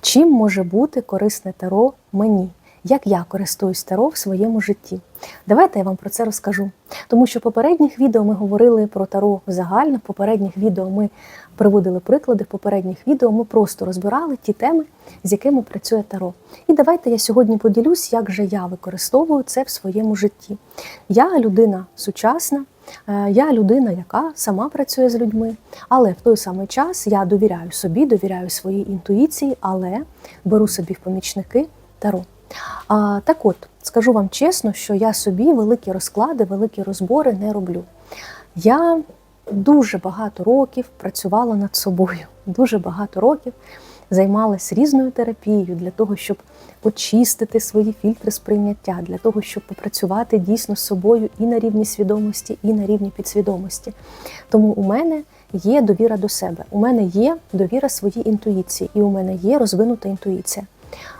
Чим може бути корисне таро мені? Як я користуюсь таро в своєму житті? Давайте я вам про це розкажу. Тому що в попередніх відео ми говорили про таро загально, в попередніх відео ми приводили приклади, в попередніх відео ми просто розбирали ті теми, з якими працює таро. І давайте я сьогодні поділюсь, як же я використовую це в своєму житті. Я людина сучасна, я людина, яка сама працює з людьми, але в той самий час я довіряю собі, довіряю своїй інтуїції, але беру собі в помічники таро. А, так от, скажу вам чесно, що я собі великі розклади, великі розбори не роблю. Я дуже багато років працювала над собою, дуже багато років займалась різною терапією для того, щоб очистити свої фільтри сприйняття, для того, щоб попрацювати дійсно з собою і на рівні свідомості, і на рівні підсвідомості. Тому у мене є довіра до себе, у мене є довіра своїй інтуїції, і у мене є розвинута інтуїція.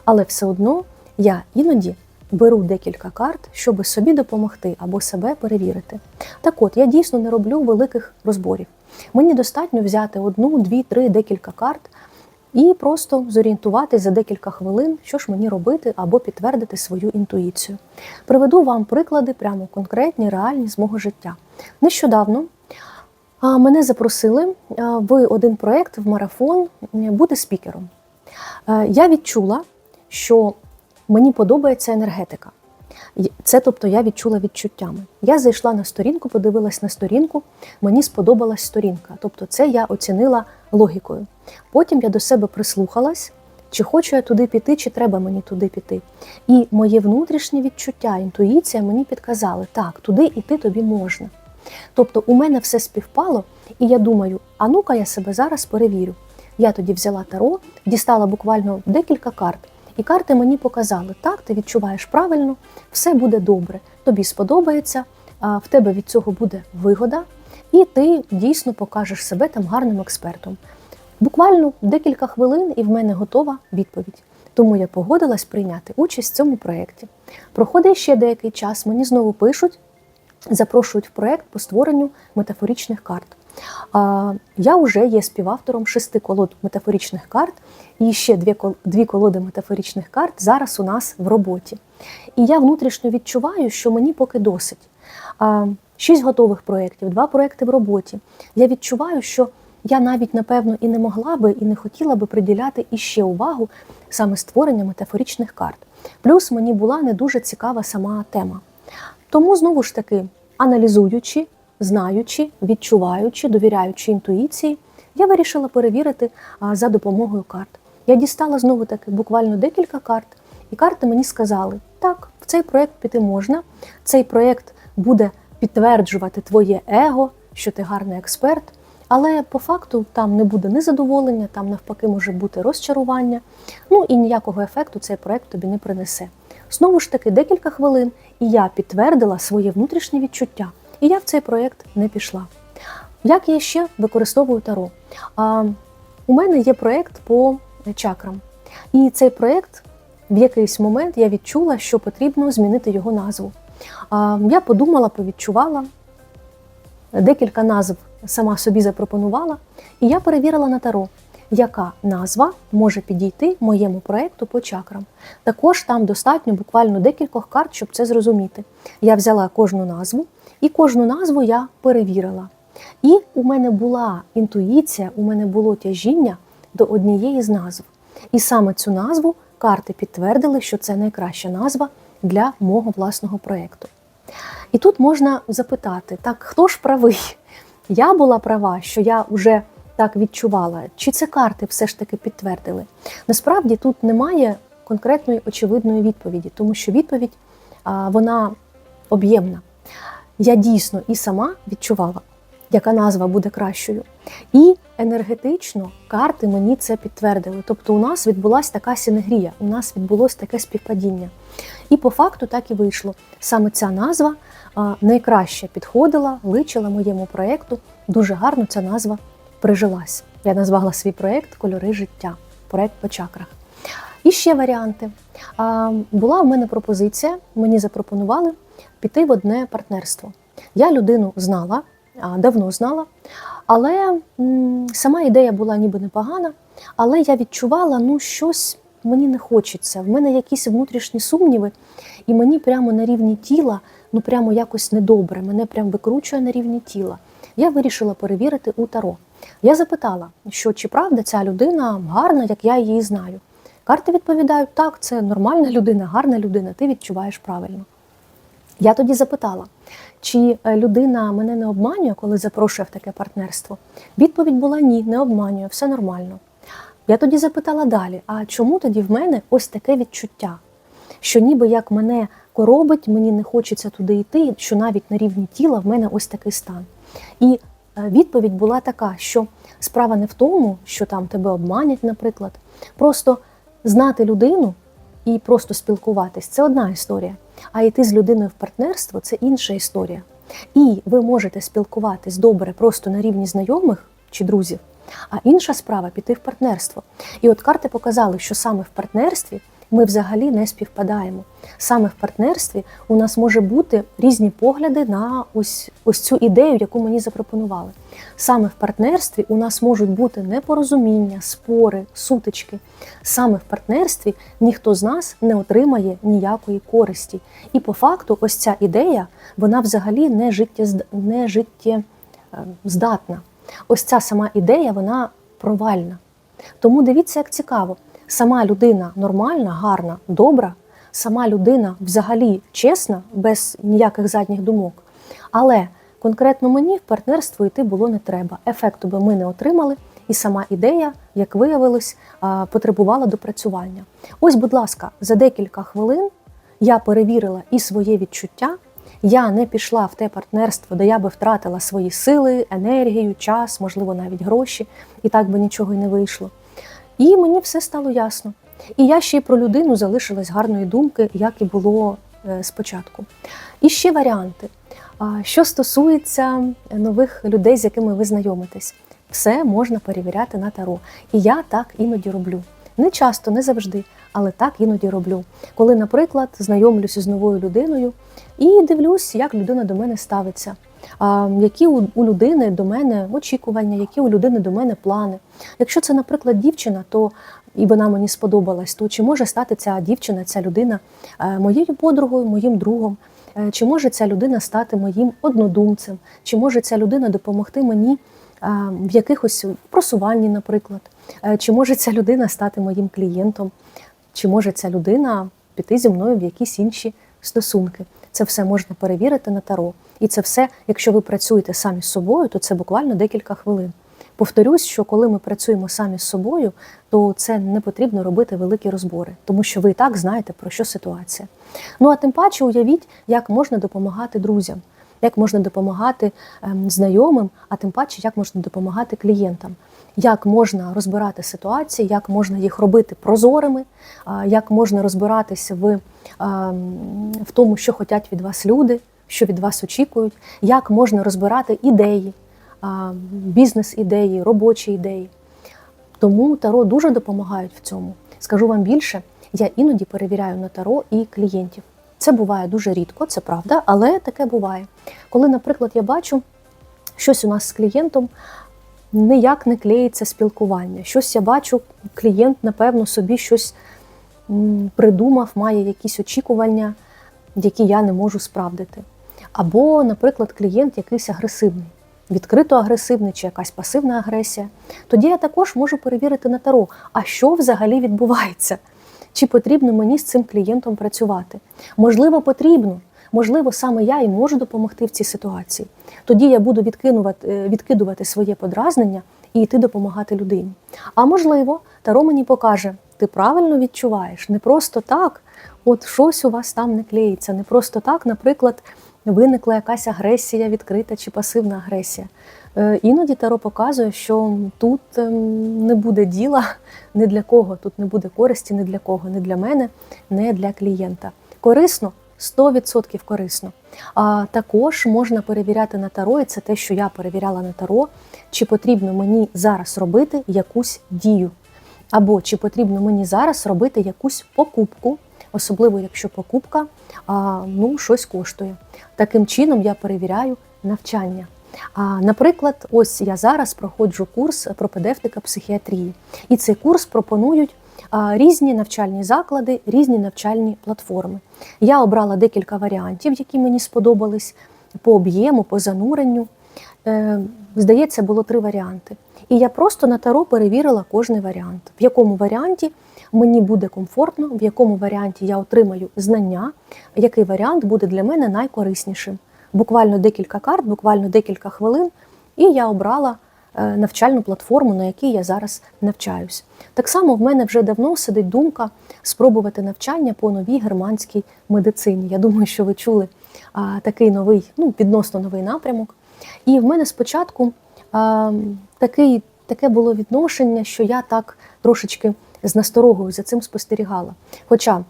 Але все одно я іноді беру декілька карт, щоб собі допомогти або себе перевірити. Так от, я дійсно не роблю великих розборів. Мені достатньо взяти одну, дві, три, декілька карт і просто зорієнтуватись за декілька хвилин, що ж мені робити, або підтвердити свою інтуїцію. Приведу вам приклади, прямо конкретні, реальні з мого життя. Нещодавно мене запросили в один проєкт в марафон бути спікером. Е, Я відчула, що мені подобається енергетика. Це, тобто, я відчула відчуттями. Я зайшла на сторінку, подивилась на сторінку, мені сподобалась сторінка. Тобто, це я оцінила логікою. Потім я до себе прислухалась, чи хочу я туди піти, чи треба мені туди піти. І моє внутрішнє відчуття, інтуїція мені підказали, так, туди йти тобі можна. Тобто у мене все співпало, і я думаю, а ну-ка я себе зараз перевірю. Я тоді взяла таро, дістала буквально декілька карт, і карти мені показали, так, ти відчуваєш правильно, все буде добре, тобі сподобається, в тебе від цього буде вигода, і ти дійсно покажеш себе там гарним експертом. Буквально декілька хвилин, і в мене готова відповідь. Тому я погодилась прийняти участь в цьому проєкті. Проходить ще деякий час, мені знову пишуть, запрошують в проєкт по створенню метафоричних карт. Я вже є співавтором шести колод метафоричних карт, і ще дві, колоди метафоричних карт зараз у нас в роботі. І я внутрішньо відчуваю, що мені поки досить. Шість готових проєктів, два проєкти в роботі. Я відчуваю, що я навіть напевно і не могла би, і не хотіла би приділяти іще увагу саме створення метафоричних карт. Плюс мені була не дуже цікава сама тема. Тому знову ж таки, аналізуючи, знаючи, відчуваючи, довіряючи інтуїції, я вирішила перевірити за допомогою карт. Я дістала знову таки буквально декілька карт, і карти мені сказали: так, в цей проєкт піти можна, цей проєкт буде підтверджувати твоє его, що ти гарний експерт. Але по факту там не буде ні задоволення, там навпаки може бути розчарування. Ну і ніякого ефекту цей проект тобі не принесе. Знову ж таки, декілька хвилин, і я підтвердила своє внутрішнє відчуття, і я в цей проєкт не пішла. Як я ще використовую таро? А, у мене є проєкт по чакрам. І цей проєкт в якийсь момент я відчула, що потрібно змінити його назву. А, я подумала, повідчувала, декілька назв сама собі запропонувала, і я перевірила на таро, яка назва може підійти моєму проєкту по чакрам. Також там достатньо буквально декількох карт, щоб це зрозуміти. Я взяла кожну назву, і кожну назву я перевірила. І у мене була інтуїція, у мене було тяжіння до однієї з назв. І саме цю назву карти підтвердили, що це найкраща назва для мого власного проєкту. І тут можна запитати: так хто ж правий? Я була права, що я вже так відчувала, чи це карти все ж таки підтвердили? Насправді тут немає конкретної очевидної відповіді, тому що відповідь вона об'ємна. Я дійсно і сама відчувала, яка назва буде кращою. І енергетично карти мені це підтвердили. Тобто, у нас відбулася така синергія, у нас відбулось таке співпадіння. І по факту так і вийшло. Саме ця назва найкраще підходила, личила моєму проєкту. Дуже гарно ця назва прижилась. Я назвала свій проєкт Кольори життя, проєкт по чакрах. І ще варіанти. Була у мене пропозиція, мені запропонували піти в одне партнерство. Я людину знала, давно знала, але сама ідея була ніби непогана. але я відчувала, ну, щось мені не хочеться. В мене якісь внутрішні сумніви, і мені прямо на рівні тіла, ну прямо якось недобре, мене прямо викручує на рівні тіла. Я вирішила перевірити у Таро. Я запитала, що чи правда ця людина гарна, як я її знаю. Карти відповідають, так, це нормальна людина, гарна людина, ти відчуваєш правильно. Я тоді запитала, чи е, людина мене не обманює, коли запрошує в таке партнерство. Відповідь була ні, не обманює, все нормально. Я тоді запитала далі: а чому тоді в мене ось таке відчуття? Що ніби як мене коробить, мені не хочеться туди йти, що навіть на рівні тіла в мене ось такий стан. І відповідь була така, що справа не в тому, що там тебе обманять, наприклад. Просто знати людину і просто спілкуватись це одна історія. А йти з людиною в партнерство це інша історія. І ви можете спілкуватись добре просто на рівні знайомих чи друзів, а інша справа піти в партнерство. І от карти показали, що саме в партнерстві ми взагалі не співпадаємо. Саме в партнерстві у нас може бути різні погляди на ось, ось цю ідею, яку мені запропонували. Саме в партнерстві у нас можуть бути непорозуміння, спори, сутички. Саме в партнерстві ніхто з нас не отримає ніякої користі. І по факту, ось ця ідея, вона взагалі не життєзд... не життєздатна. Ось ця сама ідея, вона провальна. Тому дивіться, як цікаво. Сама людина нормальна, гарна, добра, сама людина взагалі чесна, без ніяких задніх думок. Але конкретно мені в партнерство йти було не треба. Ефекту би ми не отримали, і сама ідея, як виявилось, потребувала допрацювання. Ось, будь ласка, за декілька хвилин я перевірила і своє відчуття. Я не пішла в те партнерство, де я би втратила свої сили, енергію, час, можливо, навіть гроші, і так би нічого й не вийшло. І мені все стало ясно. І я ще й про людину залишилась гарної думки, як і було е, спочатку. І ще варіанти. Що стосується нових людей, з якими ви знайомитесь, все можна перевіряти на таро. І я так іноді роблю. Не часто, не завжди, але так іноді роблю. Коли, наприклад, знайомлюся з новою людиною і дивлюсь, як людина до мене ставиться. Які у, людини до мене очікування, які у людини до мене плани. Якщо це, наприклад, дівчина, то і вона мені сподобалась, то чи може стати ця дівчина, ця людина е, моєю подругою, моїм другом? Е, Чи може ця людина стати моїм однодумцем? Чи може ця людина допомогти мені е, в якихось просуванні, наприклад? Чи може ця людина стати моїм клієнтом? Чи може ця людина піти зі мною в якісь інші стосунки? Це все можна перевірити на таро. І це все, якщо ви працюєте самі з собою, то це буквально декілька хвилин. Повторюсь, що коли ми працюємо самі з собою, то це не потрібно робити великі розбори, тому що ви і так знаєте, про що ситуація. Ну а тим паче уявіть, як можна допомагати друзям, як можна допомагати ем, знайомим, а тим паче, як можна допомагати клієнтам, як можна розбирати ситуації, як можна їх робити прозорими, як можна розбиратися в, ем, в тому, що хочуть від вас люди, що від вас очікують, як можна розбирати ідеї, бізнес-ідеї, робочі ідеї. Тому таро дуже допомагають в цьому. Скажу вам більше, я іноді перевіряю на таро і клієнтів. Це буває дуже рідко, це правда, але таке буває. Коли, наприклад, я бачу щось у нас з клієнтом ніяк не клеїться спілкування. Щось я бачу, клієнт, напевно, собі щось придумав, має якісь очікування, які я не можу справдити. Або, наприклад, клієнт якийсь агресивний, відкрито агресивний чи якась пасивна агресія. Тоді я також можу перевірити на таро, а що взагалі відбувається. Чи потрібно мені з цим клієнтом працювати? Можливо, потрібно. Можливо, саме я і можу допомогти в цій ситуації. Тоді я буду відкинувати, е, відкидувати своє подразнення і йти допомагати людині. А можливо, Таро мені покаже, ти правильно відчуваєш, не просто так, от щось у вас там не клеїться, не просто так, наприклад, виникла якась агресія, відкрита чи пасивна агресія. Е, Іноді Таро показує, що тут ем, не буде діла ні для кого, тут не буде користі ні для кого, ні для мене, ні для клієнта. Корисно 100% корисно. А також можна перевіряти на таро, і це те, що я перевіряла на таро, чи потрібно мені зараз робити якусь дію, або чи потрібно мені зараз робити якусь покупку, особливо якщо покупка ну, щось коштує. Таким чином я перевіряю навчання. А, Наприклад, ось я зараз проходжу курс пропедевтика психіатрії, і цей курс пропонують різні навчальні заклади, різні навчальні платформи. Я обрала декілька варіантів, які мені сподобались по об'єму, по зануренню. Е, Здається, було три варіанти. І я просто на таро перевірила кожний варіант, в якому варіанті мені буде комфортно, в якому варіанті я отримаю знання, який варіант буде для мене найкориснішим. Буквально декілька карт, буквально декілька хвилин, і я обрала е, навчальну платформу, на якій я зараз навчаюсь. Так само в мене вже давно сидить думка спробувати навчання по новій германській медицині. Я думаю, що ви чули такий новий, ну відносно новий напрямок. І в мене спочатку а, такий, таке було відношення, що я так трошечки з насторогою за цим спостерігала. Хоча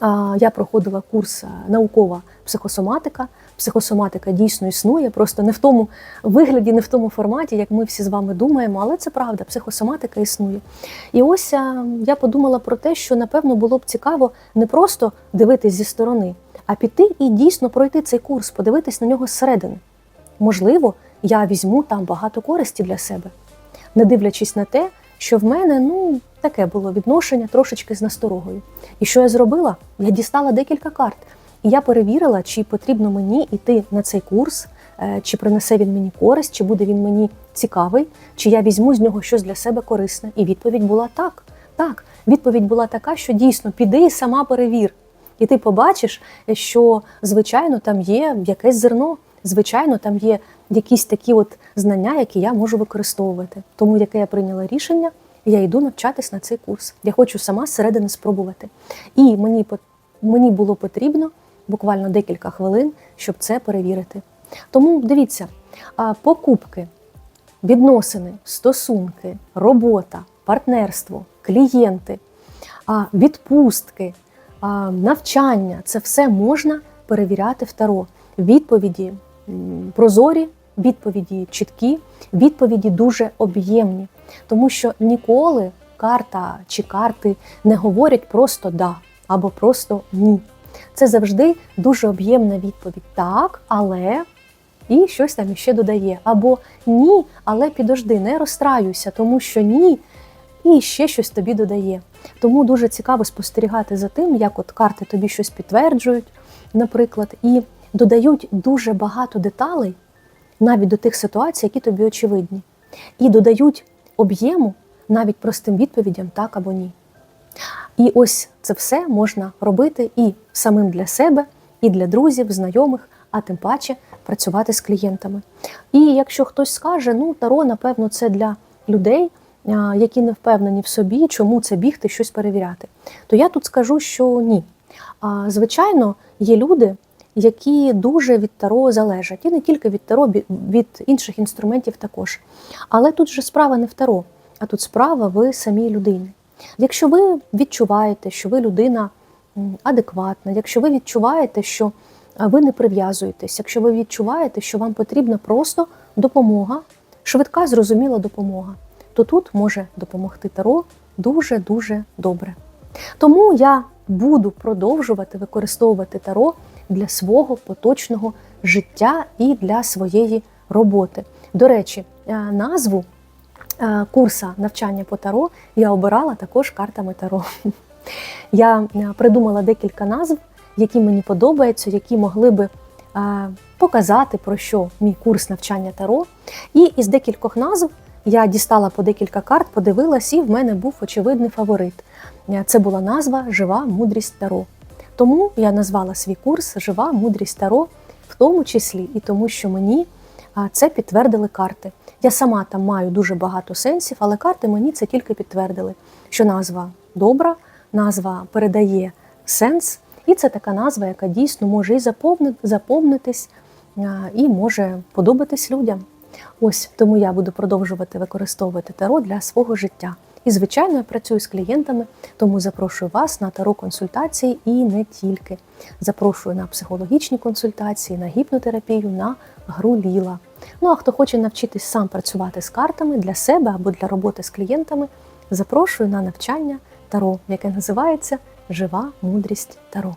а, я проходила курс наукова психосоматика. Психосоматика дійсно існує, просто не в тому вигляді, не в тому форматі, як ми всі з вами думаємо, але це правда, психосоматика існує. І ось я подумала про те, що напевно було б цікаво не просто дивитись зі сторони, а піти і дійсно пройти цей курс, подивитись на нього зсередини. Можливо, я візьму там багато користі для себе, не дивлячись на те, що в мене ну таке було відношення трошечки з насторогою. І що я зробила? Я дістала декілька карт, і я перевірила, чи потрібно мені йти на цей курс, е, чи принесе він мені користь, чи буде він мені цікавий, чи я візьму з нього щось для себе корисне. І відповідь була так. Так, відповідь була така, що дійсно піди і сама перевір. І ти побачиш, що звичайно там є якесь зерно. Звичайно, там є якісь такі от знання, які я можу використовувати. Тому яке я прийняла рішення, я йду навчатись на цей курс. Я хочу сама зсередини спробувати. І мені мені було потрібно буквально декілька хвилин, щоб це перевірити. Тому дивіться, покупки, відносини, стосунки, робота, партнерство, клієнти, відпустки, навчання це все можна перевіряти в таро. Відповіді прозорі, відповіді чіткі, відповіді дуже об'ємні, тому що ніколи карта чи карти не говорять просто да або просто ні. Це завжди дуже об'ємна відповідь. Так, але і щось там іще додає. Або ні, але підожди, не розстраюся, тому що ні, і ще щось тобі додає. Тому дуже цікаво спостерігати за тим, як от карти тобі щось підтверджують, наприклад, і додають дуже багато деталей навіть до тих ситуацій, які тобі очевидні, і додають об'єму навіть простим відповідям так або ні. І ось це все можна робити і самим для себе, і для друзів, знайомих, а тим паче працювати з клієнтами. І якщо хтось скаже, ну таро, напевно, це для людей, які не впевнені в собі, чому це бігти, щось перевіряти, то я тут скажу, що ні. Звичайно, є люди, які дуже від таро залежать, і не тільки від таро, від інших інструментів також. Але тут же справа не в таро, а тут справа в самій людині. Якщо ви відчуваєте, що ви людина адекватна, якщо ви відчуваєте, що ви не прив'язуєтесь, якщо ви відчуваєте, що вам потрібна просто допомога, швидка, зрозуміла допомога, то тут може допомогти таро дуже-дуже добре. Тому я буду продовжувати використовувати таро для свого поточного життя і для своєї роботи. До речі, е, назву е, курса навчання по таро я обирала також картами таро. Я е, придумала декілька назв, які мені подобаються, які могли би показати, про що мій курс навчання таро. І із декількох назв я дістала по декілька карт, подивилась, і в мене був очевидний фаворит. Це була назва Жива мудрість таро. Тому я назвала свій курс Жива мудрість таро, в тому числі і тому, що мені це підтвердили карти. Я сама там маю дуже багато сенсів, але карти мені це тільки підтвердили, що назва добра, назва передає сенс, і це така назва, яка дійсно може і заповнитись, і може подобатись людям. Ось тому я буду продовжувати використовувати таро для свого життя. І, звичайно, я працюю з клієнтами, тому запрошую вас на таро консультації і не тільки. Запрошую на психологічні консультації, на гіпнотерапію, на гру ліла. Ну а хто хоче навчитись сам працювати з картами для себе або для роботи з клієнтами, запрошую на навчання таро, яке називається Жива мудрість таро.